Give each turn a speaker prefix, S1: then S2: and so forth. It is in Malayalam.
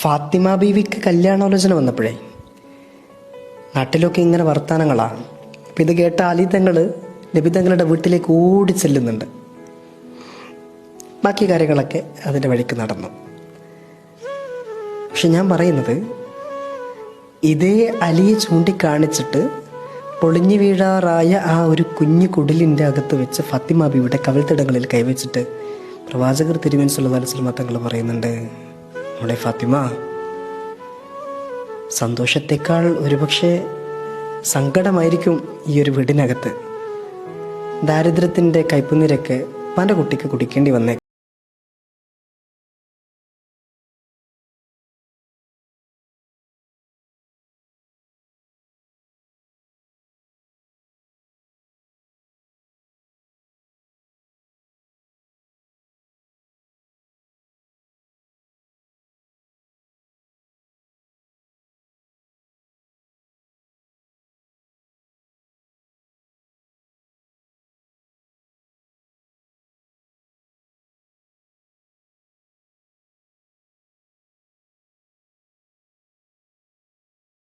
S1: ഫാത്തിമ ബീവിക്ക് കല്യാണാലോചന വന്നപ്പോഴേ നാട്ടിലൊക്കെ ഇങ്ങനെ വർത്തമാനങ്ങളാണ്. അപ്പം ഇത് കേട്ട അലിതങ്ങൾ നബിതങ്ങളുടെ വീട്ടിലേക്ക് ഓടി ചെല്ലുന്നുണ്ട്. ബാക്കി കാര്യങ്ങളൊക്കെ അതിന്റെ വഴിക്ക് നടന്നു. പക്ഷെ ഞാൻ പറയുന്നത് ഇതേ അലിയെ ചൂണ്ടിക്കാണിച്ചിട്ട് പൊളിഞ്ഞു വീഴാറായ ആ ഒരു കുഞ്ഞു കുടിലിന്റെ അകത്ത് വെച്ച് ഫത്തിമാബിയുടെ കവിൾത്തിടങ്ങളിൽ കൈവച്ചിട്ട് പ്രവാചകർ തിരുവൻ സുല്ലാസ്ലമ പറയുന്നുണ്ട്. നമ്മുടെ ഫാത്തിമ സന്തോഷത്തെക്കാൾ ഒരുപക്ഷെ സങ്കടമായിരിക്കും ഈ ഒരു വീടിനകത്ത്. ദാരിദ്ര്യത്തിന്റെ കയ്പുനിരക്ക് പല കുട്ടിക്ക് കുടിക്കേണ്ടി വന്നേക്കാം.